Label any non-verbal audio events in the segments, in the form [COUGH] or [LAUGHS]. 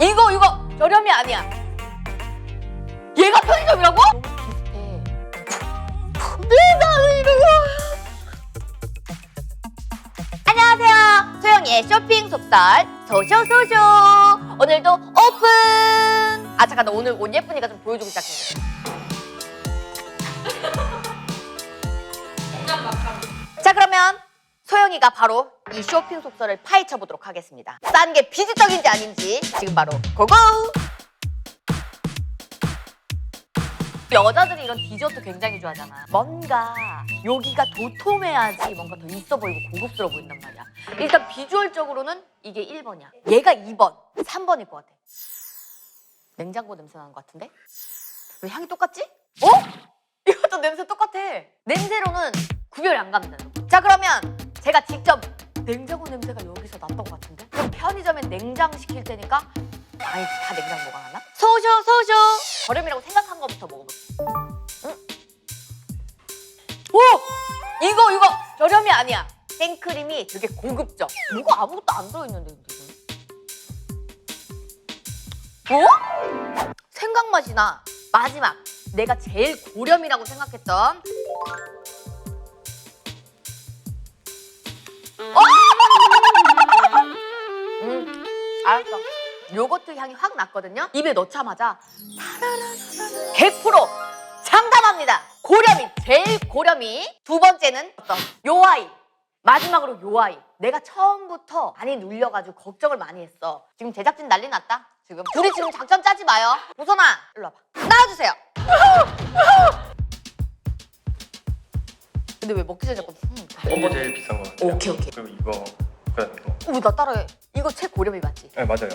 이거 이거 저렴이 아니야. 얘가 편의점이라고? 너무 비슷해. 내가 이거. 안녕하세요. 소영이의 쇼핑 속설 소쇼소쇼. 오늘도 오픈. 아 잠깐 나 오늘 옷 예쁘니까 좀 보여주고 시작해. [LAUGHS] 자 그러면 소영이가 바로 이 쇼핑 속설을 파헤쳐 보도록 하겠습니다. 싼 게 비지떡인지 아닌지 지금 바로 고고! 여자들이 이런 디저트 굉장히 좋아하잖아. 뭔가 여기가 도톰해야지 뭔가 더 있어 보이고 고급스러워 보인단 말이야. 일단 비주얼적으로는 이게 1번이야. 얘가 2번, 3번일 것 같아. 냉장고 냄새 나는 것 같은데? 왜 향이 똑같지? 어? [LAUGHS] 이것도 냄새 똑같아. 냄새로는 구별이 안 갑니다. 자 그러면 제가 직접 냉장고 냄새가 여기서 났던 것 같은데? 그럼 편의점에 냉장 시킬 때니까 아니 다 냉장 보관하나? 소쇼 소쇼 저렴이라고 생각한 거부터 먹어볼게. 응? 오 이거 이거 저렴이 아니야. 생크림이 되게 고급져. 뭐가 아무것도 안 들어있는데 근데 이거는? 어? 생각 맛이 나. 마지막 내가 제일 고렴이라고 생각했던 알았어. 요거트 향이 확 났거든요. 입에 넣자마자 100% 장담합니다. 고렴이 제일 고렴이 두 번째는 어떤 요 아이 마지막으로 요 아이 내가 처음부터 많이 눌려가지고 걱정을 많이 했어. 지금 제작진 난리 났다. 지금 둘이 지금 작전 짜지 마요. 우선아 일로 와봐. 나와주세요. 근데 왜 먹기 전에 자꾸 음, 이게 제일 비싼 거 같아요. 오케이, 오케이. 그리고 이거 이거. 어, 나 따라해. 이거 최고렴이 맞지? 네 맞아요.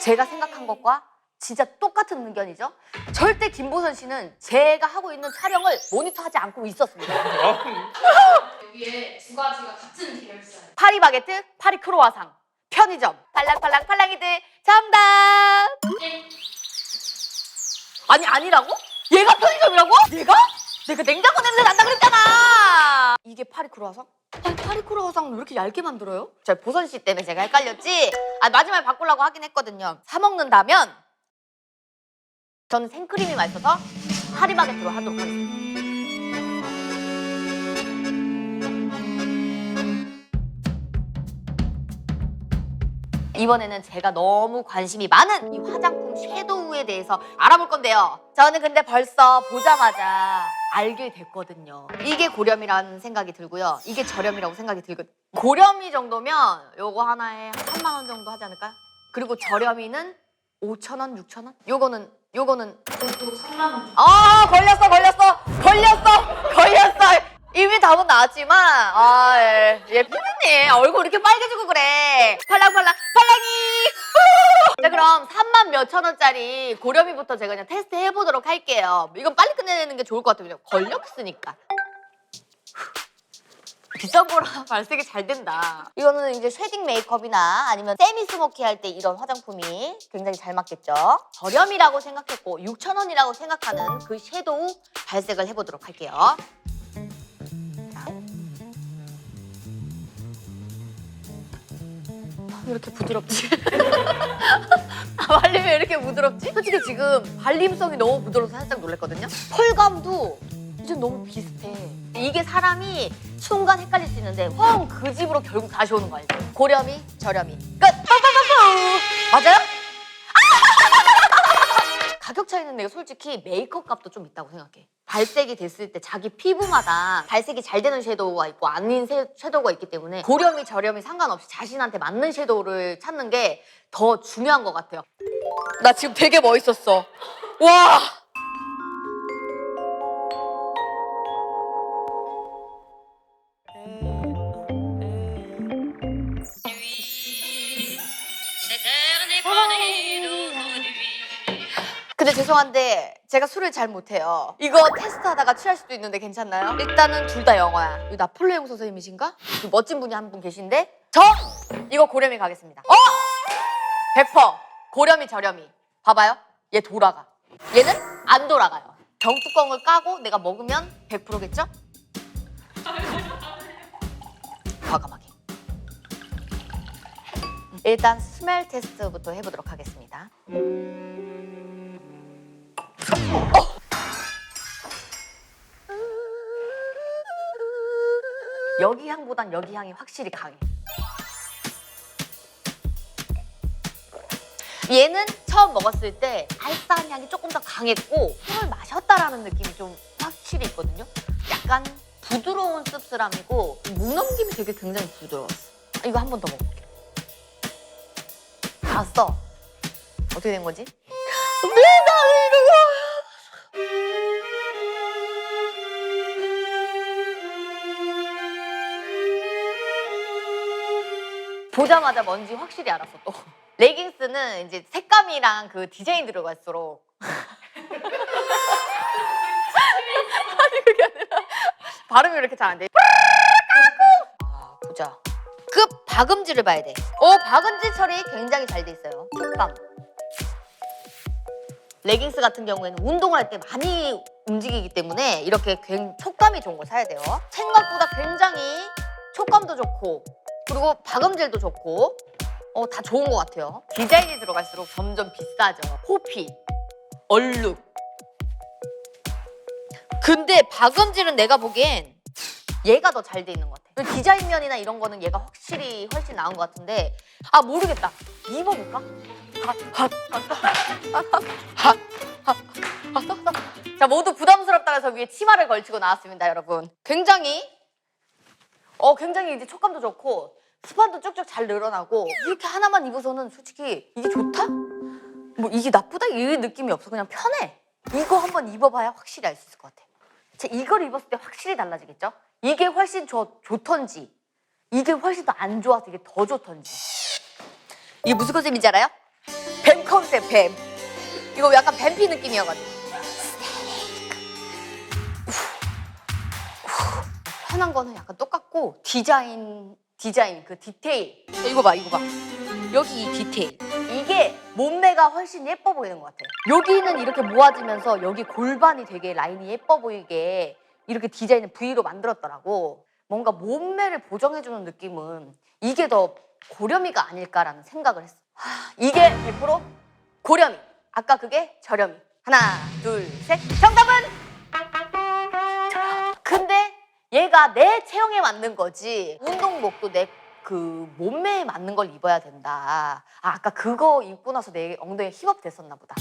제가 생각한 것과 진짜 똑같은 의견이죠. 절대 김보선 씨는 제가 하고 있는 촬영을 모니터하지 않고 있었습니다. [LAUGHS] 여기에 두 가지가 같은 계열사예요. 파리 바게트, 파리 크로와상, 편의점, 팔랑팔랑 팔랑이들 정답. 아니 아니라고? 얘가 편의점이라고? 내가? 내가 냉장고 냄새 난다 그랬잖아. 이게 파리 크로와상? 아니 파리 크로와상 왜 이렇게 얇게 만들어요? 저 보선 씨 때문에 제가 헷갈렸지. 아 마지막에 바꾸려고 하긴 했거든요. 사 먹는다면 저는 생크림이 맛있어서 파리 바게트로 하도록 하겠습니다. 이번에는 제가 너무 관심이 많은 이 화장품 섀도우에 대해서 알아볼 건데요. 저는 근데 벌써 보자마자 알게 됐거든요. 이게 고렴이라는 생각이 들고요. 이게 저렴이라고 생각이 들거든요. 고렴이 정도면 요거 하나에 한 3만 원 정도 하지 않을까요? 그리고 저렴이는 5천 원, 6천 원? 요거는 요거는 그것도 3만 원. 아 걸렸어 걸렸어 걸렸어 걸렸어 이미 답은 나왔지만 아예 예, 피디님 얼굴 이렇게 빨개지고 그래 팔랑팔랑 팔랑이 그럼 3만 몇천 원짜리 고렴이부터 제가 그냥 테스트 해보도록 할게요 이건 빨리 끝내는 게 좋을 것 같아요 그냥 걸렸으니까 비싼 거라 [LAUGHS] 발색이 잘 된다. 이거는 이제 쉐딩 메이크업이나 아니면 세미 스모키 할 때 이런 화장품이 굉장히 잘 맞겠죠. 저렴이라고 생각했고 6천 원이라고 생각하는 그 섀도우 발색을 해보도록 할게요. 자. 왜 이렇게 부드럽지? [LAUGHS] 이렇게 부드럽지? 솔직히 지금 발림성이 너무 부드러워서 살짝 놀랐거든요. 펄감도 이제 너무 비슷해. 이게 사람이 순간 헷갈릴 수 있는데 펑그 집으로 결국 다시 오는 거 알죠? 고렴이, 저렴이. 끝! 빠빠빠빠! 맞아요? [LAUGHS] 가격 차이는 내가 솔직히 메이크업 값도 좀 있다고 생각해. 발색이 됐을 때 자기 피부마다 발색이 잘 되는 섀도우가 있고 아닌 새- 섀도우가 있기 때문에 고렴이 저렴이 상관없이 자신한테 맞는 섀도우를 찾는 게 더 중요한 것 같아요. 나 지금 되게 멋있었어. 와! 근데 죄송한데 제가 술을 잘 못해요. 이거 테스트하다가 취할 수도 있는데 괜찮나요? 일단은 둘 다 영어야. 이 나폴레옹 선생님이신가? 그 멋진 분이 한 분 계신데 저 이거 고렴이 가겠습니다. 어? 100% 고렴이 저렴이. 봐봐요. 얘 돌아가. 얘는 안 돌아가요. 병뚜껑을 까고 내가 먹으면 100%겠죠? 과감하게. 일단 스멜 테스트부터 해보도록 하겠습니다. 여기 향보단 여기 향이 확실히 강해. 얘는 처음 먹었을 때 알싸한 향이 조금 더 강했고 술을 마셨다라는 느낌이 좀 확실히 있거든요. 약간 부드러운 씁쓸함이고 목 넘김이 되게 굉장히 부드러웠어. 아, 이거 한 번 더 먹어볼게. 다 왔어. 어떻게 된 거지? 보자마자 뭔지 확실히 알았어 또. 레깅스는 이제 색감이랑 그 디자인 들어갈수록 아니 그게 아니라 발음이 왜 이렇게 잘 안 돼. 아, 보자. 급 박음질을 봐야 돼. 오 박음질 처리 굉장히 잘 돼 있어요. 촉감. 레깅스 같은 경우에는 운동을 할 때 많이 움직이기 때문에 이렇게 굉- 촉감이 좋은 걸 사야 돼요. 생각보다 굉장히 촉감도 좋고 그리고 박음질도 좋고 어, 다 좋은 것 같아요. 디자인이 들어갈수록 점점 비싸죠. 호피, 얼룩. 근데 박음질은 내가 보기엔 얘가 더 잘 돼 있는 것 같아. 디자인 면이나 이런 거는 얘가 확실히 훨씬 나은 것 같은데 아 모르겠다. 입어볼까? 자 모두 부담스럽다 해서 위에 치마를 걸치고 나왔습니다, 여러분. 굉장히 어 굉장히 이제 촉감도 좋고 스판도 쭉쭉 잘 늘어나고 이렇게 하나만 입어서는 솔직히 이게 좋다? 뭐 이게 나쁘다? 이 느낌이 없어. 그냥 편해. 이거 한번 입어봐야 확실히 알 수 있을 것 같아. 자, 이걸 입었을 때 확실히 달라지겠죠? 이게 훨씬 좋, 좋던지 이게 훨씬 더 안 좋아서 이게 더 좋던지 이게 무슨 컨셉인지 알아요? 뱀 컨셉 뱀 이거 약간 뱀피 느낌이어가지고 편한 거는 약간 똑같고 디자인 디자인 그 디테일. 야, 이거 봐 이거 봐. 여기 이 디테일. 이게 몸매가 훨씬 예뻐 보이는 것 같아요. 여기는 이렇게 모아지면서 여기 골반이 되게 라인이 예뻐 보이게 이렇게 디자인을 V로 만들었더라고. 뭔가 몸매를 보정해주는 느낌은 이게 더 고렴이가 아닐까라는 생각을 했어. 하, 이게 100% 고렴이 아까 그게 저렴이. 하나 둘 셋. 정답은 근데 얘가 내 체형에 맞는 거지 운동복도 내 그 몸매에 맞는 걸 입어야 된다. 아, 아까 그거 입고 나서 내 엉덩이에 힙업 됐었나 보다.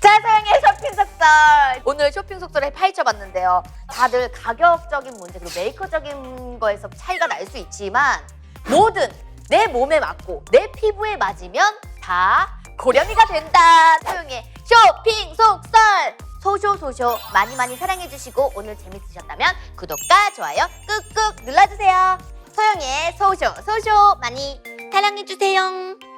짜장의 쇼핑 속설! 오늘 쇼핑 속설을 파헤쳐봤는데요. 다들 가격적인 문제 그리고 메이커적인 거에서 차이가 날 수 있지만 뭐든 내 몸에 맞고 내 피부에 맞으면 다 고렴이가 된다. 소영의 쇼핑 속설! 소쇼 소쇼 많이 많이 사랑해주시고 오늘 재밌으셨다면 구독과 좋아요 꾹꾹 눌러주세요. 소영의 소쇼 소쇼 많이 사랑해주세요.